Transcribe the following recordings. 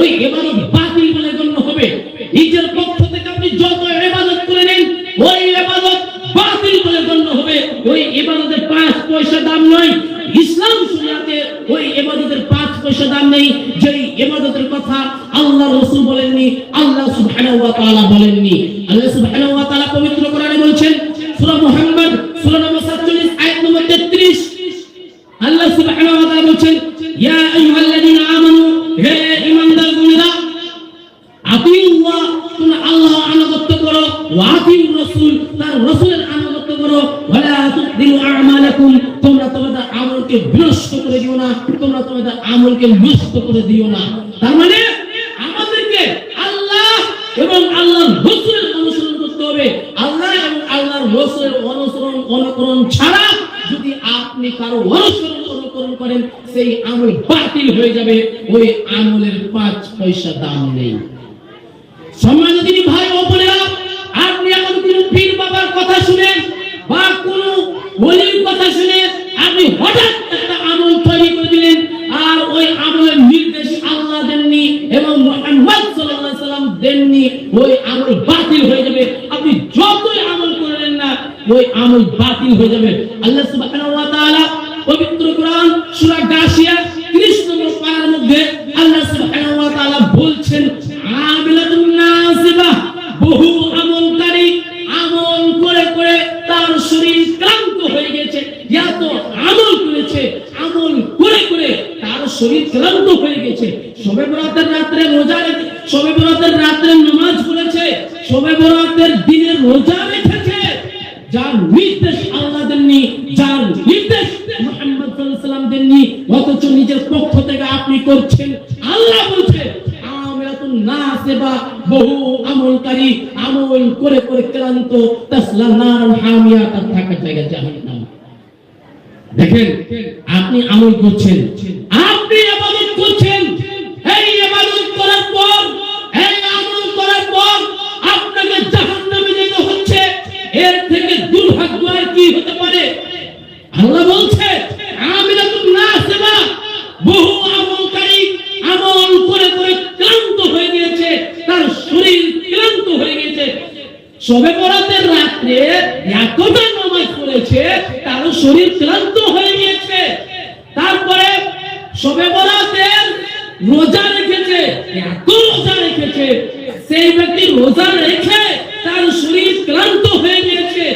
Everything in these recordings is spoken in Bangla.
ওই ইবাদত বাতিল বলে গণ্য হবে। নিজের পক্ষ থেকে আপনি যত ইবাদত করে নিন, ওই ইবাদত বাতিল বলে গণ্য হবে। ওই ইবাদতের পাঁচ পয়সা দাম নয়। ইসলাম শরিয়াতে ওই ইবাদতের পাঁচ পয়সা দাম নেই। যেই ইবাদতের কথা আল্লাহ রাসূল বলেননি, আল্লাহ সুবহানাহু ওয়া তাআলা বলেননি। আল্লাহ সুবহানাহু ওয়া তাআলা পবিত্র কোরআনে বলছেন, সূরা মুহাম্মদ, সূরা নম্বর 47 আয়াত নম্বর 33 আল্লাহ সুবহানাহু ওয়া তাআলা বলছেন ইয়া আইয়ুহাল্লাযীনা আমানু হে ঈমানদার গুণীরা আতিউল্লাহ তোমরা আল্লাহ আনুগত্য রাসূল, তার রাসূলের আনুগত্য করো। ওয়ালা তুদিলু আ'মালাকুম, তোমরা তোমাদের আমলকে বিনষ্ট করে দিও না, তোমরা তোমাদের আমলকে নষ্ট করে দিও না। তার মানে আমাদেরকে আল্লাহ এবং আল্লাহর রাসূলের অনুসরণ করতে হবে। আল্লাহ এবং আল্লাহর রাসূলের অনুসরণ, অনুকরণ ছাড়া যদি আপনি কারও অনুসরণ অনুকরণ করেন, সেই আমল বাতিল হয়ে যাবে। ওই আমলের পাঁচ পয়সা দাম নেই। সম্মানিত ভাই ও বোনেরা এখন পীর বাবার কথা শুনেন বা কথা শুনে আপনি হঠাৎ একটা আমল তৈরি করে দিলেন, আর ওই আমলের নির্দেশ আল্লাহ দেননি এবং মুহাম্মদ সাল্লাল্লাহু সাল্লাম দেননি, ওই আমল বাতিল হয়ে যাবে। আপনি যতই আমল করলেন না, ওই আমল বাতিল হয়ে যাবে। আল্লাহ সুবহানাহু ওয়া তাআলা পবিত্র কোরআন সূরা গাশিয়া গেছে এত আমল করেছে, আমল করে করে তার শরীর ক্লান্ত হয়ে গেছে। সবে বরাতের রাত্রে রোজা রেখে সবে বরাতের রাত্রে নামাজ পড়েছে, সবে বরাতের দিনে রোজা রেখেছে। যার নির্দেশ আল্লাহ দেননি, যার নির্দেশ মুহাম্মদ সাল্লাম দেননি, অথচ নিজের পক্ষ থেকে আপনি করছেন। আল্লাহ বলছে, আমিরাতুন নাসিবা বহু আমলকারী আমল করে করে ক্লান্ত, তাসলা নারুন হামিয়া তার থাকার জায়গা জাহান্নাম। দেখেন, আপনি আমল করছেন। আপনি ইবাদত করছেন। এই ইবাদত করার পর, এই আমল করার পর আপনাকে জাহান্নামে যেতে হচ্ছে। এর থেকে দুর্ভাগ্য আর কি হতে পারে? আল্লাহ বলছে, আমিরাতুন নাসিবা। বহু আমলকারী আমল করে করে ক্লান্ত হয়ে গিয়েছে। তার শরীর ক্লান্ত হয়ে গিয়েছে। সবে বরাতের রাত্রে এতটা নামাজ পড়েছে শরীর ক্লান্ত হয়ে গিয়েছে। তারপরে সবে বরাতের রোজা রেখেছে, এত রোজা রেখেছে, সেই ব্যক্তি রোজা রেখে তার শরীর ক্লান্ত হয়ে গিয়েছে।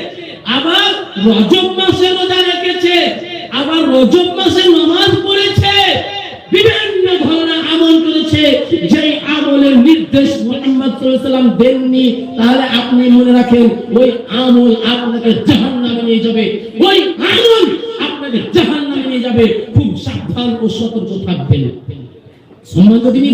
আবার রজব মাসে রোজা রেখেছে, আবার রজব মাসে নামাজ পড়েছে, বিভিন্ন ধরনের আমল করেছে। যে আমলের নির্দেশ মুহাম্মদ দেননি, তাহলে আপনি মনে রাখেন ওই আমল আপনাকে জাহান্নামে নিয়ে যাবে। ওই আমল আপনাকে জাহান্নামে নিয়ে যাবে। খুব সাবধান ও সতর্ক থাকবেন। সম্মানিত দিনী